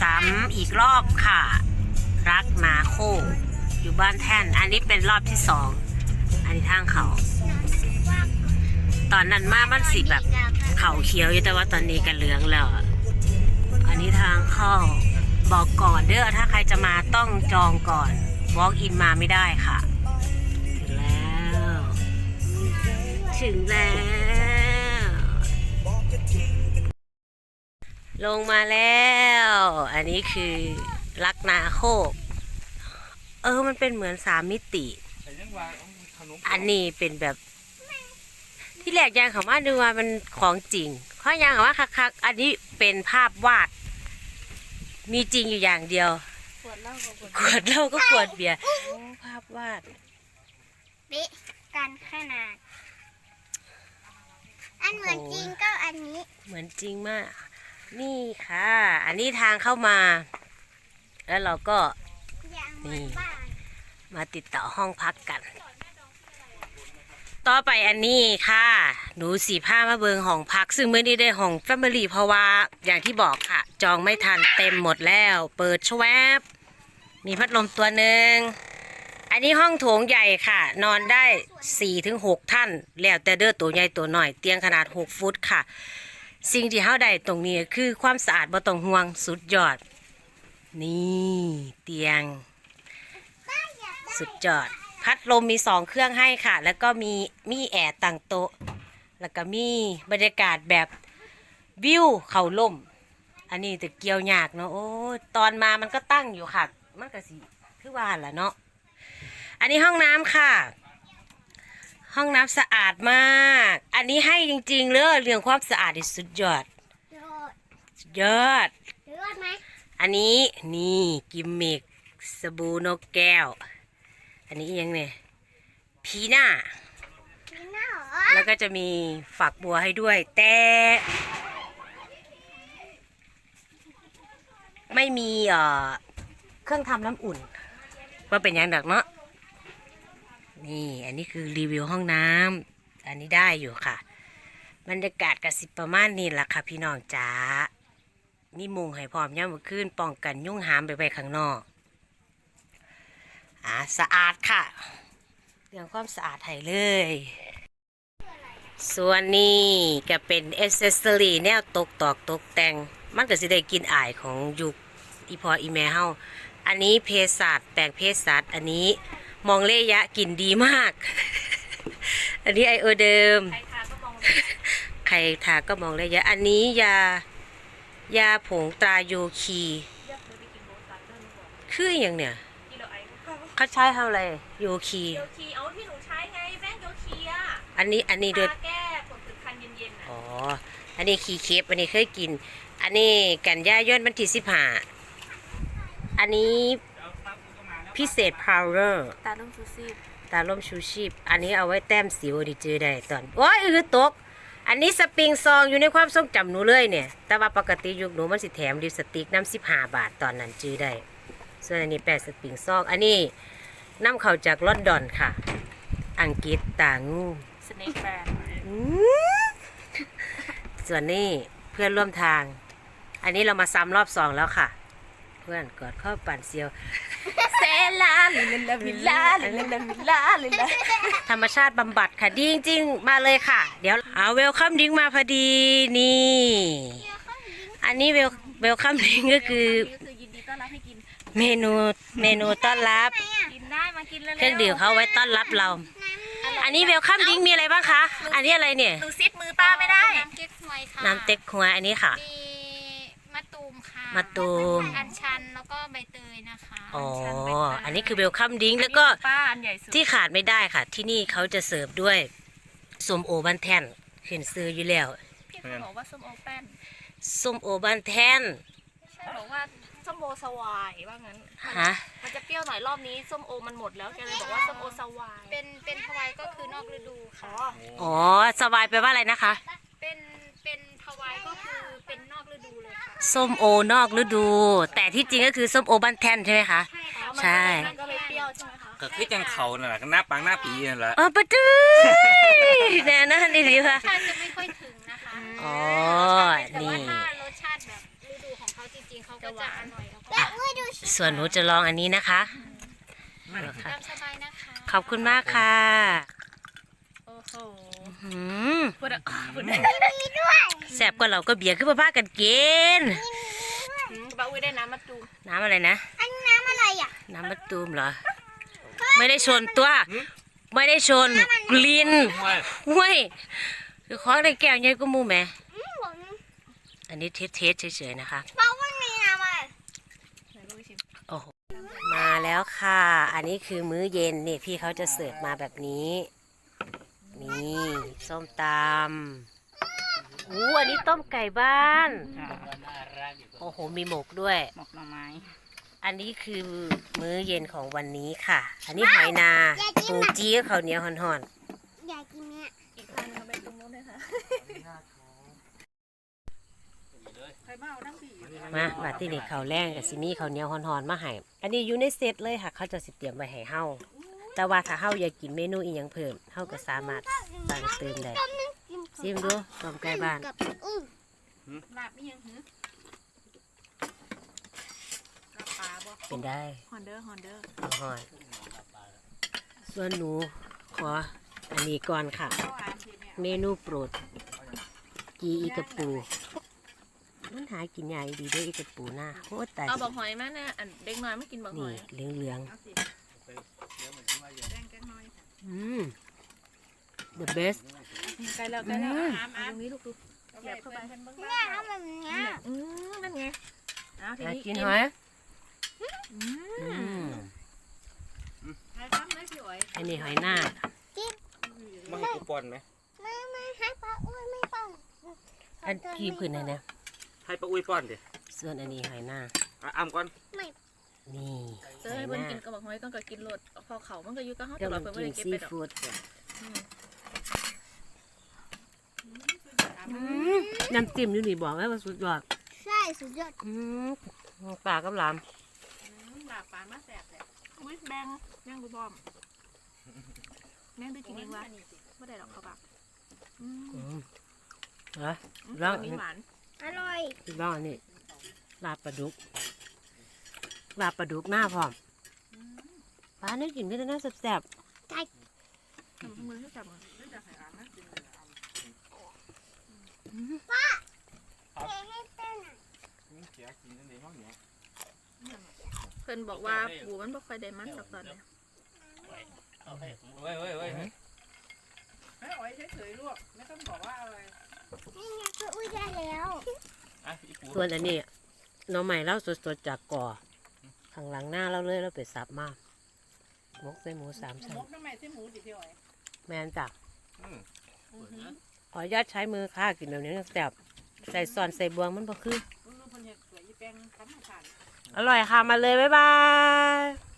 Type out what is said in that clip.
ซ้ำอีกรอบค่ะ รักนาโค อยู่บ้านแท่น อันนี้เป็นรอบที่สอง อันนี้ทางเขา ตอนนั้นมามันสิแบบเขาเขียวอยู่แต่ว่าตอนนี้กันเหลืองแล้วอะอันนี้ทางเข้าบอกก่อนเด้อถ้าใครจะมาต้องจองก่อน walk in มาไม่ได้ค่ะ ถึงแล้ว ถึงแล้ว ลงมาแล้ว อันนี้คือลักนาโคก เออ มันเป็นเหมือนสามมิติ อันนี้เป็นแบบ ที่แรกยางเขามาดูว่ามันของจริงเพราะยางเขาว่าคักๆอันนี้เป็นภาพวาด มีจริงอยู่อย่างเดียว ขวดเหล้ากับขวดขวดเหล้าก็ขวดเบียร์โอ้ภาพวาดบิกันขนาด อันเหมือนจริงก็อันนี้ เหมือนจริงมาก นี่ค่ะ อันนี้ทางเข้ามา แล้วเราก็อย่มาติดต่อห้องพักกัน ต่อไปอันนี้ค่ะ หนูสีผ้ามาเบิงห้องพัก ซึ่งเมื่อนี้ได้ห้องแฟมิลี่เพราะว่าอย่างที่บอกค่ะ จองไม่ทันเต็มหมดแล้ว เปิดชวบมีพัดลมตัวหนึ่งอันนี้ห้องโถงใหญ่ค่ะ นอนได้4ถึง6ท่าน แล้วแต่เด้อตัวใหญ่ตัวหน่อย เตียงขนาด 6 ฟุตค่ะ สิ่งที่เฮาได้ตรงนี้คือความสะอาดบ่ต้องห่วงสุดยอด นี่เตียง สุดยอด พัดลมมีสองเครื่องให้ค่ะ แล้วก็มีมีแอร์ตั้งโต๊ะ แล้วก็มีบรรยากาศแบบวิวเขาล่ม อันนี้ตะเกียวยากเนาะโอ้ตอนมามันก็ตั้งอยู่ค่ะ มันก็สิคือว่าแหละเนาะอันนี้ห้องน้ำค่ะ ห้องน้ำสะอาดมาก อันนี้ให้จริงๆเลยเรื่องความสะอาดนี่สุดยอดโดดสุดยอดหรือว่าไหมอันนี้นี่กิมมิกสบู่นกแก้ว อันนี้ยังเนี่ยพีหน้า มีหน้าเหรอแล้วก็จะมีฝักบัวให้ด้วย แต่ไม่มีเอ่อเครื่องทำน้ำอุ่นว่าเป็นอย่างดักเนาะ นี่อันนี้คือรีวิวห้องน้ำอันนี้ได้อยู่ค่ะ บรรยากาศกสิประมาณนี้ล่ะค่ะพี่น้องจ๋ามีมุงให้พร้อมย่ามมื้อคืนป้องกันยุ่งหามไปไว้ข้างนอกอ่าสะอาดค่ะเรื่องความสะอาดให้เลย ส่วนนี้ก็เป็นเอเซสซอรีแนวตกตอกตกแต่ง มันก็สิได้กินอายของยุคอีพออีแม่เฮาอันนี้เพศศาสตร์แปลงเพศศาสตร์อันนี้ มองเลยะกินดีมาก อันนี้ไอโอเดิม ใครทาก็มองเลยะ อันนี้ยายาผงตราโยคี คืออย่างเนี่ยเขาใช้ทำอะไรโยคีโยคีเอาที่หนูใช้ไงแป้งโยคีอะอันนี้อันนี้โดยทาแก้ผลผื่นคันเย็นๆอะอ๋ออันนี้ขี้เคฟอันนี้เคยกิน อันนี้กันย่ายอดมันที่สิบห้าอันนี้ พิเศษพาวเวอร์ ตาลุ่มซูซี่ตาล่มชูชีพ อันนี้เอาไว้แต้มสิวดีเจอได้ตอน โอ้ยอือตก อันนี้สปริงซองอยู่ในความทรงจำหนูเลยเนี่ย แต่ว่าปกติยุคหนูมันสิแถมดิปสติกน้ำสิบห้าบาทตอนนั้นจื้อได้ ส่วนอันนี้แปดสปริงซอง อันนี้น้ำเข้าจากลอนดอนค่ะ อังกฤษต่างงูสเน็กแบรนด์อืมส่วนนี้เพื่อนร่วมทาง อันนี้เรามาซ้ำรอบสองแล้วค่ะ เพื่อนกอดข้อปั่นเซียว เซลาลิลลาวิลลาลิลลาวิลลาลิลลาธรรมชาติบำบัดค่ะดีจริงๆมาเลยค่ะ เดี๋ยวเอาเวลคัมดิ้งมาพอดีนี่ อันนี้เวลเวลคัมดิ้งก็คือนี่คือยินดีต้อนรับให้กินเมนูเมนูต้อนรับกินได้มากินเลยเครื่องดื่มเขาไว้ต้อนรับเรา อันนี้เวลคัมดิ้งมีอะไรบ้างคะ อันนี้อะไรเนี่ยหนูซิดมือป้าไม่ได้น้ำเก๊กฮวยค่ะน้ำเต็กฮวยอันนี้ค่ะมีมะตูมค่ะมะตูมอัญชันแล้วก็ใบเตยนะคะ อ๋อ อันนี้คือเวลคัมดิ้งแล้วก็ป้าอันใหญ่สุดที่ขาดไม่ได้ค่ะ ที่นี่เขาจะเสิร์ฟด้วยส้มโอบันแทนขึ้นซื้ออยู่แล้วพี่เขาบอกว่าส้มโอแป้นส้มโอบันแทนใช่บอกว่าส้มโอสวายว่างั้นฮะมันจะเปรี้ยวหน่อยรอบนี้ส้มโอมันหมดแล้วแกเลยบอกว่าส้มโอสวายเป็นเป็นฮวายก็คือนอกฤดูค่ะอ๋อสบายไปลว่าอะไรนะคะ ส้มโอนอกฤดู แต่ที่จริงก็คือส้มโอบันแทนใช่ไหมคะ ใช่ มันก็เลยเปรี้ยวใช่ไหมคะก็คือจังเขาน่นแหละหน้าปังหน้าปีนั่นแหละเออปะตื้อแน่นะนี่ดีค่ะรสชาติจะไม่ค่อยถึงนะคะอ๋อแต่ว่านี่ถ้ารสชาติแบบฤดูของเขาเขาจริงๆเขาก็จะอร่อยแล้วก็แบบอุ้ยดูสิส่วนหนูจะลองอันนี้นะคะ ตามสบายนะคะขอบคุณมากค่ะโอ้โหหืมปวดอะปวดมีด้วย แสบกว่าเราก็เบียร์ขึ้นมาพากันกินบ้าอุ้ยได้น้ำมาตูน้ำอะไรนะ อันนี้น้ำอะไรอะ น้ำมะตูมเหรอ ไม่ได้ชนตัว ไม่ได้ชนกลินว่าห้วยคือของในแก้วใหญ่ก็มูแหม่อืมผมอันนี้เทสเทสเฉยๆนะคะเพราะว่ามีน้ำอะไรโอ้โหมาแล้วค่ะ อันนี้คือมื้อเย็นนี่พี่เขาจะเสิร์ฟมาแบบนี้ นี่ ส้มตำ อู้อันนี้ต้มไก่บ้านโอ้โห มีหมกด้วย หมกหน่อไม้อันนี้คือมื้อเย็นของวันนี้ค่ะ อันนี้หอยนาปูจี้กับข้าวเหนียวห่อนอยากกินเนี่ยอีกครั้งเขาไปตรงนู้นเลยค่ะๆมาบัดที่นี่ข้าวแรงกับซิมี่ข้าวเหนียวห่อนๆมาให้ อันนี้อยู่ในเซตเลยค่ะ เขาจะสิเตรียมไว้ให้เฮาแต่ว่าถ้าเฮาอยากกินเมนูอีกอย่างเพิ่มเฮาก็สามารถสั่งเติมได้ ซิมดูต้มไก่บ้านกับอุ้ยลาบนี่ยังหือลาบปลาบ่เป็นได้ฮอนเดอร์ฮอนเดอร์หอยส่วนหนูขออันนี้ก่อนค่ะ ข้าวอามทีเนี่ยเมนูโปรด กีอีกระปู มันหากินใหญ่ดีเด้วยอีกระปูหน้าโคตรตายเอาบอกหอยมาเนี่ยอันเด็กน้อยไม่กินบอกหนี่อยเหลืองเหลืองเอาสิแดงแกงน้อยๆอืม the best ใกล้แล้วใกล้แล้วอามอาตรงนี้ลูกดูแอบเข้าไปเนี่ยทำแบบเนี้ยอืมนั่นไงเอาทีน่านี้กินหอยอือืมมใช้ซ้ำเลยพี่อ๋อยอันนี้หอยหน้าไม่ให้กูป้อนไหมไม่ไม่ให้ปลาอุ้ยไม่ปังอันพี่พื้นอันเนี้ยให้ป้าอุ้ยป้อนดิส่วนอันนี้หอยหน้าอะอ้ำก่อนไม่นี่เจอให้เพิ่นกินกับบอกหอยต้องก็กินรสพอเขามันก็อยู่กับเฮาตลอดเพิ่นบ่กินได้เก็บไปดอกฟู้ดอืมอืม น้ำจิ้มอยู่นี่บอกแล้วว่าสุดยอดใช่สุดยอดอืมปลากับหลามลาบปลามาแซ่บเลยอุ้ยแบงแบงดูพร้อมแบงดูกินเองวะไม่ได้หรอกเขาปากอืมอืมเหรอแล้วอันนี้หวานอร่อยอีกรอบนี่ลาบปลาดุกลาบปลาดุกหน้าพร้อมปลาเนื้อกินไม่ได้น่าแซ่บทำมือให้จับมือ เทให้เต้นอะเพิ่นบอกว่าปูมันบ่ค่อยได้มันสักตอนเนี่ยเว้ยเว้ยเว้ยนี่ไงคืออุ้ยได้แล้วอะอีปูๆส่วนอันนี้หน้องใหม่เล่าสดๆจากก่อข้างหลังหน้าเราเลยเราไปสับมากมกใส่หมูสามชั้นมกน้ำใหม่ใส่หมูดิพี่อ๋อยแมนจ้ะอืม ขออนุญาตใช้มือค่ะกินแบบนี้แซ่บใส่ซอนใส่บวงมันบ่คือลูกเพิ่นเฮ็ดสวยอีแป้งทำให้ผ่านอร่อยค่ะ มาเลย บ๊ายบาย